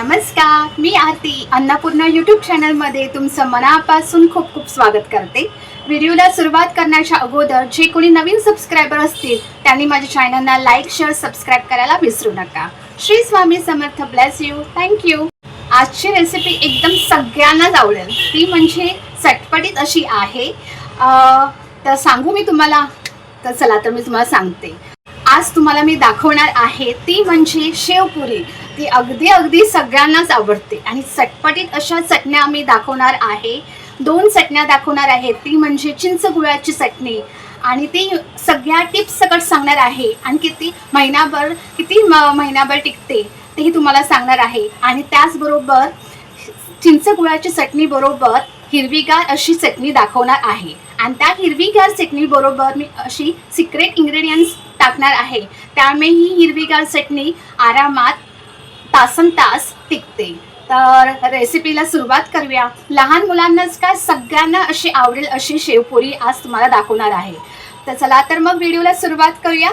नमस्कार मी आरती. अन्नपूर्णा यूट्यूब चॅनलमध्ये तुमचं मनापासून खूप खूप स्वागत करते. व्हिडिओला सुरुवात करण्याच्या अगोदर जे कोणी नवीन सबस्क्रायबर असतील त्यांनी माझ्या चॅनलला लाईक शेअर सबस्क्राईब करायला विसरू नका. Shri Swami Samarth bless you thank you आजची रेसिपी एकदम सगळ्यांनाच आवडेल. ती म्हणजे चटपटीत अशी आहे. तर सांगू मी तुम्हाला? तर चला तर मी तुम्हाला सांगते. आज तुम्हाला मी दाखवणार आहे ती म्हणजे शेवपुरी. ती अगदी अगदी सगळ्यांनाच आवडते. आणि चटपटीत अशा चटण्या मी दाखवणार आहे. दोन चटण्या दाखवणार आहेत. ती म्हणजे चिंच गुळाची चटणी. आणि ती सगळ्या टिप्स सकट सांगणार आहे. आणि किती महिनाभर किती महिनाभर टिकते तेही तुम्हाला सांगणार आहे. आणि त्याचबरोबर चिंच गुळाची चटणी बरोबर हिरवीगार अशी चटणी दाखवणार आहे. आणि त्या हिरवीगार चटणी बरोबर मी अशी सिक्रेट इंग्रेडियंट्स टाकणार आहे. त्यामुळे ही हिरवीगार चटणी आरामात तासन तास टिकते. तर रेसिपीला सुरुवात करूया. लहान मुलांनाच काय सगळ्यांना अशी आवडेल अशी शेवपुरी आज तुम्हाला दाखवणार आहे. तर चला तर मग व्हिडिओला सुरुवात करूया.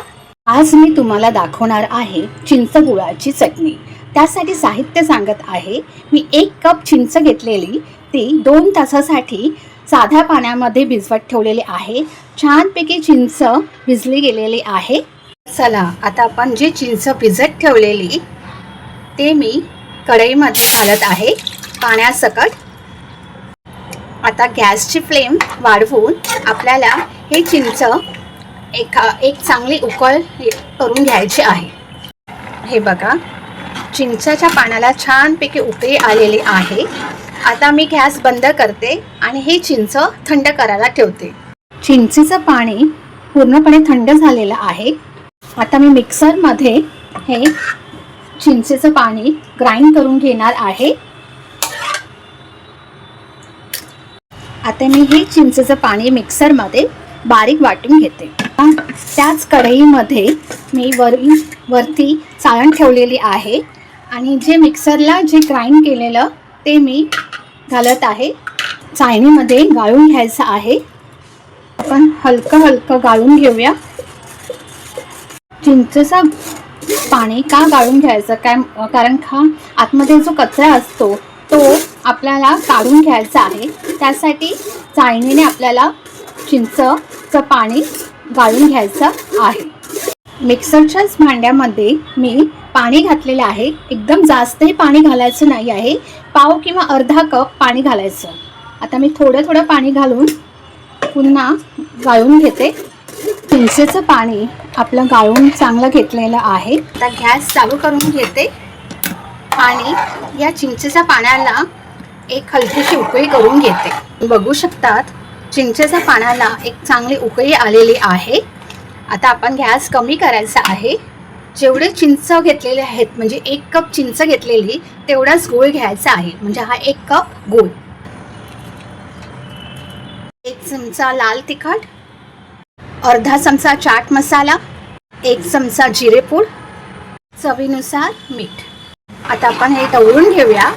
आज मी तुम्हाला दाखवणार आहे चिंच गुळाची चटणी. त्यासाठी साहित्य सांगत आहे मी एक कप चिंच घेतलेली ती दोन तासासाठी साध्या पाण्यामध्ये भिजवत ठेवलेली आहे. छानपैकी चिंच भिजली गेलेली आहे. चला आता आपण जी चिंच भिजत ठेवलेली ते मी कढईमध्ये घालत आहे. पाण्यासकट आता गॅसची फ्लेम वाढवून आपल्याला हे चिंच एका एक चांगली उकळ करून घ्यायची आहे. हे बघा. चिंचाच्या पाण्याला छानपैकी उकळी आलेली आहे. आता मी गॅस बंद करते आणि हे चिंच थंड करायला ठेवते. चिंचेचं पाणी पूर्णपणे थंड झालेलं आहे. आता मी मिक्सरमध्ये हे चिंचेचं पाणी ग्राइंड करून घेणार आहे. आता मी हे चिंचेचं पाणी मिक्सरमध्ये बारीक वाटून घेते. त्याच कढईमध्ये मी वरी वरती चाळण ठेवलेली आहे. आणि जे मिक्सरला जे ग्राइंड केलेलं ते मी घालत आहे. चाळणीमध्ये गाळून घ्यायचं आहे. आपण हलकं हलकं गाळून घेऊया. चिंचेचा पाणी का गाळून घ्यायचं? काय कारण का आतमध्ये जो कचरा असतो तो आपल्याला काढून घ्यायचा आहे. त्यासाठी चाळणीने आपल्याला चिंचचं पाणी गाळून घ्यायचं आहे. मिक्सरच्याच भांड्यामध्ये मी पाणी घातलेलं आहे. एकदम जास्तही पाणी घालायचं नाही आहे. पाव किंवा अर्धा कप पाणी घालायचं. आता मी थोडं थोडं पाणी घालून पुन्हा गाळून घेते. चिंचेचं पाणी आपलं गाळून चांगलं घेतलेलं आहे. आता गॅस चालू करून घेते. आणि या चिंचेच्या पाण्याला एक हलकीशी उकळी करून घेते. बघू शकतात चिंचेच्या पाण्याला एक चांगली उकळी आलेली आहे. आता आपण गॅस कमी करायचा आहे. जेवढे चिंच घेतलेले आहेत म्हणजे एक कप चिंच घेतलेली तेवढाच गूळ घ्यायचा आहे. म्हणजे हा एक कप गुळ. एक चमचा लाल तिखट अर्धा चमचा चाट मसाला एक चमचा जिरेपूड चवीनुसार मीठ. आता आपण हे ढवळून घेऊया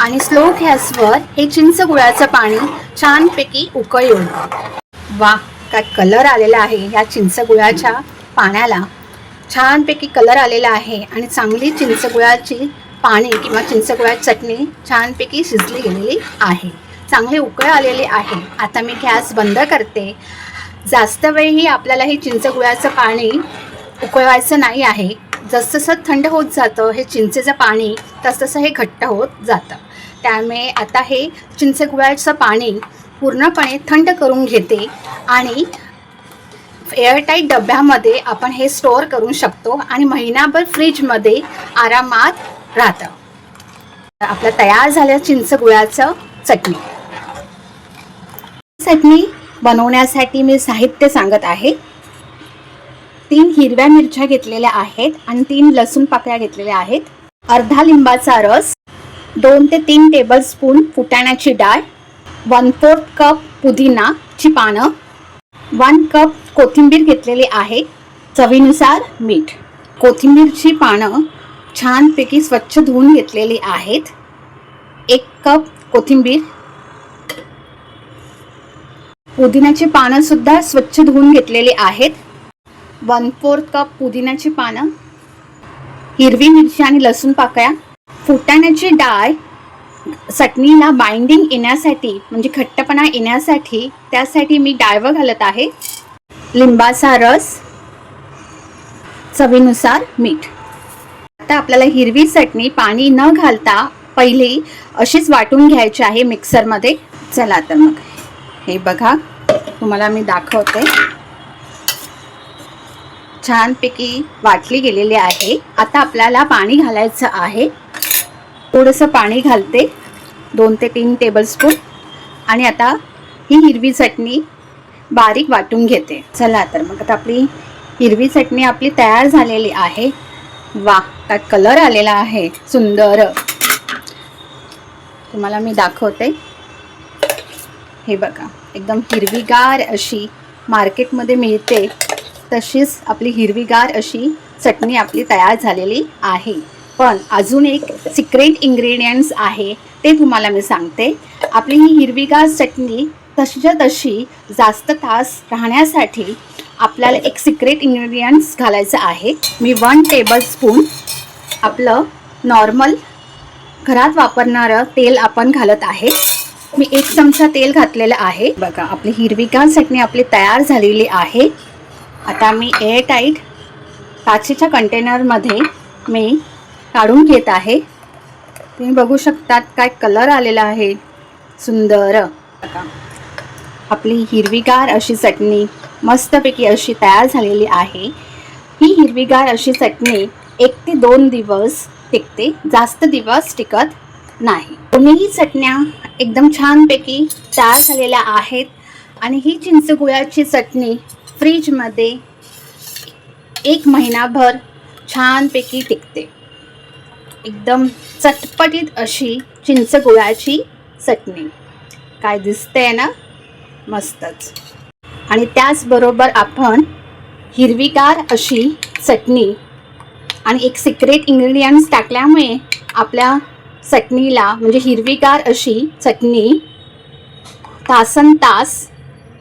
आणि स्लो गॅसवर हे चिंच गुळाचं पाणी छानपैकी उकळून वा काय कलर आलेला आहे या चिंच गुळाच्या पाण्याला. छानपैकी कलर आलेला आहे आणि चांगली चिंच गुळाची पाणी किंवा चिंच गुळाची चटणी छानपैकी शिजली गेलेली आहे. चांगली उकळ आलेली आहे. आता मी गॅस बंद करते. जास्त वेळही आपल्याला हे चिंचगुळाचं पाणी उकळवायचं नाही आहे. जसजसं थंड होत जातं हे चिंचेचं पाणी तसतसं हे घट्ट होत जातं. त्यामुळे आता हे चिंचगुळाचं पाणी पूर्णपणे थंड करून घेते आणि एअरटाईट डब्यामध्ये आपण हे स्टोअर करू शकतो आणि महिनाभर फ्रीजमध्ये आरामात राहतं. आपलं तयार झालं चिंचगुळाचं चटणी. चटणी बनवण्यासाठी मी साहित्य सांगत आहे. तीन हिरव्या मिरच्या घेतलेल्या आहेत आणि तीन लसूण पाकळ्या घेतलेल्या आहेत. अर्धा लिंबाचा रस दोन ते तीन टेबलस्पून फुटाण्याची डाळ वन फोर्थ कप पुदिनाची पानं वन कप कोथिंबीर घेतलेली आहे. चवीनुसार मीठ. कोथिंबीरची पानं छानपैकी स्वच्छ धुवून घेतलेली आहेत. एक कप कोथिंबीर पुदिन्याची पानं सुद्धा स्वच्छ धुवून घेतलेली आहेत. वन फोर्थ कप पुदिन्याची पानं हिरवी मिरची आणि लसूण पाकळ्या फुटाण्याची डाळ चटणीला बाइंडिंग येण्यासाठी म्हणजे खट्टपणा येण्यासाठी त्यासाठी मी डाळवं घालत आहे. लिंबाचा रस चवीनुसार मीठ. आता आपल्याला हिरवी चटणी पाणी न घालता पहिले अशीच वाटून घ्यायची आहे मिक्सरमध्ये चला तर मग. हे बघा तुम्हाला मी दाखवते. छानपैकी वाटली गेलेली आहे. आता आपल्याला पाणी घालायचं आहे. थोडंसं पाणी घालते दोन ते तीन टेबलस्पून आणि आता ही हिरवी चटणी बारीक वाटून घेते. चला तर मग आता आपली हिरवी चटणी आपली तयार झालेली आहे. वा त्यात कलर आलेला आहे. सुंदर. तुम्हाला मी दाखवते. हे बघा एकदम हिरवीगार अशी मार्केटमध्ये मिळते तशीच आपली हिरवीगार अशी चटणी आपली तयार झालेली आहे. पण अजून एक सिक्रेट इंग्रेडियंट्स आहे ते तुम्हाला मी सांगते. आपली ही हिरवीगार चटणी तशीच्या तशी जास्त तास राहण्यासाठी आपल्याला एक सिक्रेट इंग्रेडियंट्स घालायचं आहे. मी वन टेबल स्पून आपलं नॉर्मल घरात वापरणारं तेल आपण घालत आहे. मी एक चमचा तेल घातलेलं आहे. बघा आपली हिरवीगार चटणी आपली तयार झालेली आहे. आता मी एअर टाईट काचेच्या कंटेनरमध्ये मी काढून घेत आहे. तुम्ही बघू शकतात काय कलर आलेला आहे. सुंदर. बघा आपली हिरवीगार अशी चटणी मस्तपैकी अशी तयार झालेली आहे. ही हिरवीगार अशी चटणी एक ते दोन दिवस टिकते. जास्त दिवस टिकत नाही. दोन्हीही चटण्या एकदम छानपैकी तयार झालेल्या आहेत आणि ही चिंचगुळाची चटणी फ्रीजमध्ये एक महिनाभर छानपैकी टिकते. एकदम चटपटीत अशी चिंचगुळाची चटणी. काय दिसते ना? मस्तच. आणि त्याचबरोबर आपण हिरवीगार अशी चटणी आणि एक सिक्रेट इंग्रेडियंट्स टाकल्यामुळे आपल्या चटणीला म्हणजे हिरवीगार अशी चटणी तासन तास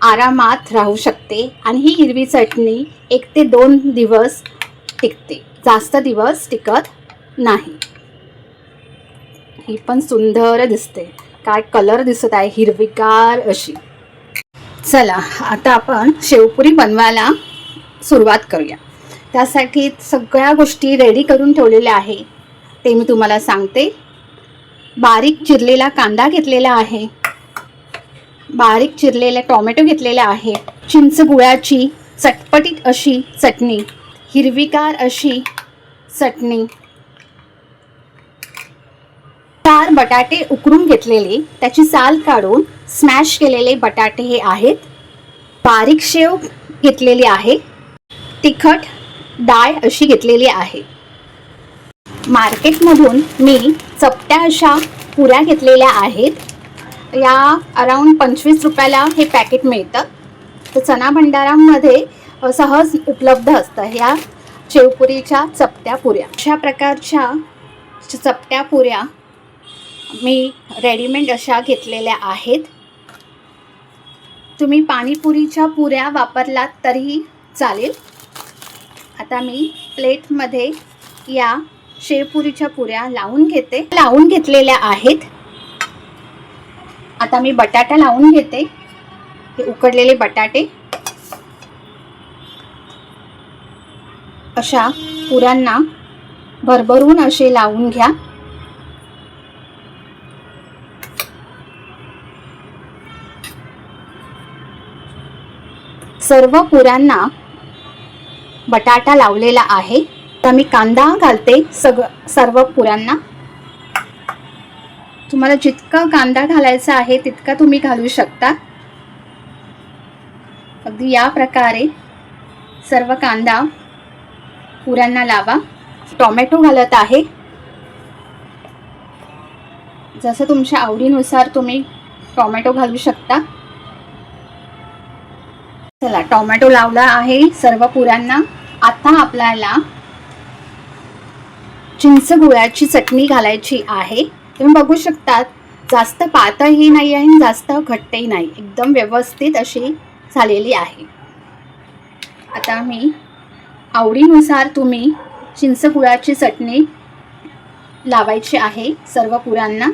आरामात राहू शकते आणि ही हिरवी चटणी एक ते दोन दिवस टिकते. जास्त दिवस टिकत नाही. ही पण सुंदर दिसते. काय कलर दिसत आहे? हिरवीगार अशी. चला आता आपण शेवपुरी बनवायला सुरुवात करूया. त्यासाठी सगळ्या गोष्टी रेडी करून ठेवलेल्या आहे. ते मी तुम्हाला सांगते. बारीक चिरलेला कांदा घेतलेला आहे. बारीक चिरलेले टोमॅटो घेतलेले आहे. चिंच गुळाची चटपटीत अशी चटणी. हिरवीगार अशी चटणी. चार बटाटे उकरून घेतलेले. त्याची साल काढून स्मॅश केलेले बटाटे हे आहेत. बारीक शेव घेतलेली आहे. तिखट डाळ अशी घेतलेली आहे. मार्केटमधून मी चपट्या अशा पुऱ्या घेतलेल्या आहेत. या अराऊंड पंचवीस रुपयाला हे पॅकेट मिळतं. तर चना भंडारामध्ये सहज उपलब्ध असतं ह्या शेवपुरीच्या चपट्या पुऱ्या. अशा प्रकारच्या चपट्या पुऱ्या मी रेडीमेड अशा घेतलेल्या आहेत. तुम्ही पाणीपुरीच्या पुऱ्या वापरलात तरीही चालेल. आता मी प्लेटमध्ये या शेवपुरीच्या पुऱ्या लावून घेते. लावून घेतलेल्या आहेत. आता मी बटाटा लावून घेते. हे उकडलेले बटाटे. अशा पुऱ्यांना भरभरून असे लावून घ्या. सर्व पुऱ्यांना बटाटा लावलेला आहे. आता मी कांदा घालते सग सर्व पुऱ्यांना. तुम्हाला जितका कांदा घालायचा आहे तितका तुम्ही घालू शकता. अगदी या प्रकारे सर्व कांदा पुऱ्यांना लावा. टोमॅटो घालत आहे. जसं तुमच्या आवडीनुसार तुम्ही टोमॅटो घालू शकता. चला टोमॅटो लावला आहे सर्व पुऱ्यांना. आता आपल्याला चिंच गुळाची चटणी घालायची आहे. तुम्ही बघू शकतात जास्त पातळही नाही आहे आणि जास्त घट्टही नाही. एकदम व्यवस्थित अशी झालेली आहे. आता मी आवडीनुसार तुम्ही चिंच गुळाची चटणी लावायची आहे सर्व पुरांना.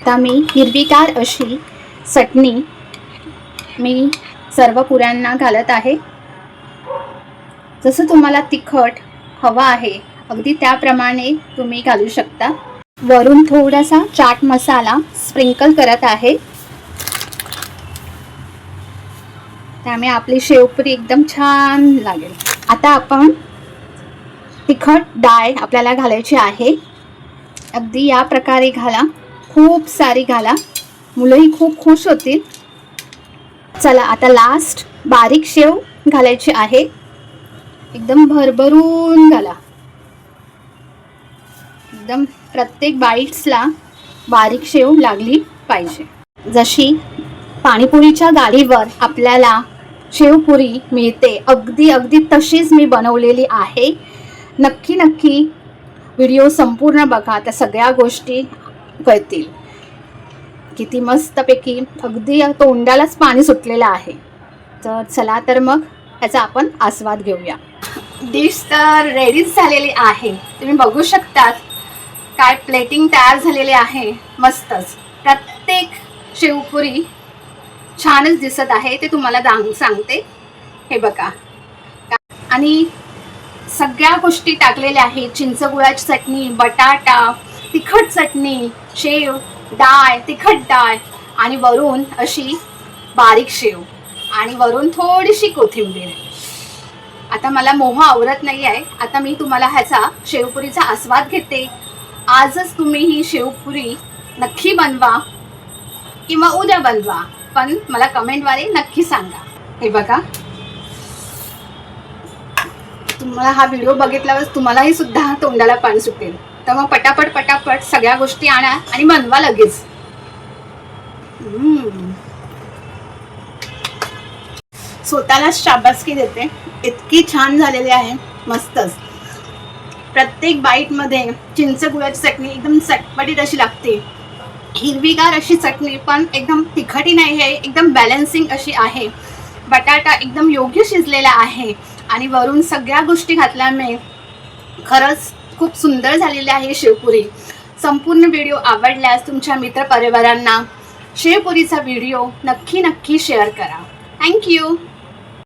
आता मी हिरवीगार अशी चटणी मी सर्व पुऱ्यांना घालत आहे. जसं तुम्हाला तिखट हवा आहे. अगदी त्याप्रमाणे तुम्ही घालू शकता. वरून थोडासा चाट मसाला स्प्रिंकल करत आहे. त्यामुळे आपली शेवपुरी एकदम छान लागेल. आता आपण तिखट डाळ आपल्याला घालायची आहे. अगदी या प्रकारे घाला. खूप सारी घाला. मुलंही खूप खुश होतील. चला आता लास्ट बारीक शेव घालायची आहे. एकदम भरभरून घाला एकदम प्रत्येक बाईट्सला बारीक शेव लागली पाहिजे. जशी पाणीपुरीच्या गाडीवर आपल्याला शेवपुरी मिळते अगदी अगदी तशीच मी बनवलेली आहे. नक्की नक्की व्हिडिओ संपूर्ण बघा त्या सगळ्या गोष्टी कळतील. किती मस्तपैकी अगदी तोंडालाच पाणी सुटलेलं आहे. तर चला तर मग याचा आपण आस्वाद घेऊया. डिश तर रेडीच झालेली आहे. तुम्ही बघू शकतात काय प्लेटिंग तयार झालेली आहे. मस्तच. प्रत्येक शेवपुरी छानच दिसत आहे. ते तुम्हाला दांग सांगते. हे बघा. आणि सगळ्या गोष्टी टाकलेल्या आहेत. चिंचगुळाची चटणी बटाटा तिखट चटणी शेव डाळ तिखट डाळ आणि वरून अशी बारीक शेव आणि वरून थोडीशी कोथिंबीर. आता मला मोह आवरत नाही आहे. आता मी तुम्हाला ह्याचा शेवपुरीचा आस्वाद घेते. आजच तुम्ही ही शेवपुरी नक्की बनवा किंवा उद्या बनवा पण मला कमेंटद्वारे नक्की सांगा. हे बघा. तुम्हाला हा व्हिडिओ बघितल्यावर तुम्हालाही सुद्धा तोंडाला पाणी सुटेल. तर मग पटापट पटापट सगळ्या गोष्टी आणा आणि बनवा लगेच. स्वतःलाच शाबासकी देते. इतकी छान झालेली आहे. मस्तच. प्रत्येक बाईटमध्ये चिंच गुळाची चटणी एकदम चटपटीत अशी लागते. हिरवीगार अशी चटणी पण एकदम तिखटी नाही आहे एकदम बॅलन्सिंग अशी आहे. बटाटा एकदम योग्य शिजलेला आहे. आणि वरून सगळ्या गोष्टी घातल्यामुळे खरंच खूप सुंदर झालेली आहे शेवपुरी. संपूर्ण व्हिडिओ आवडल्यास तुमच्या मित्रपरिवारांना शेवपुरीचा व्हिडिओ नक्की नक्की शेअर करा. थँक्यू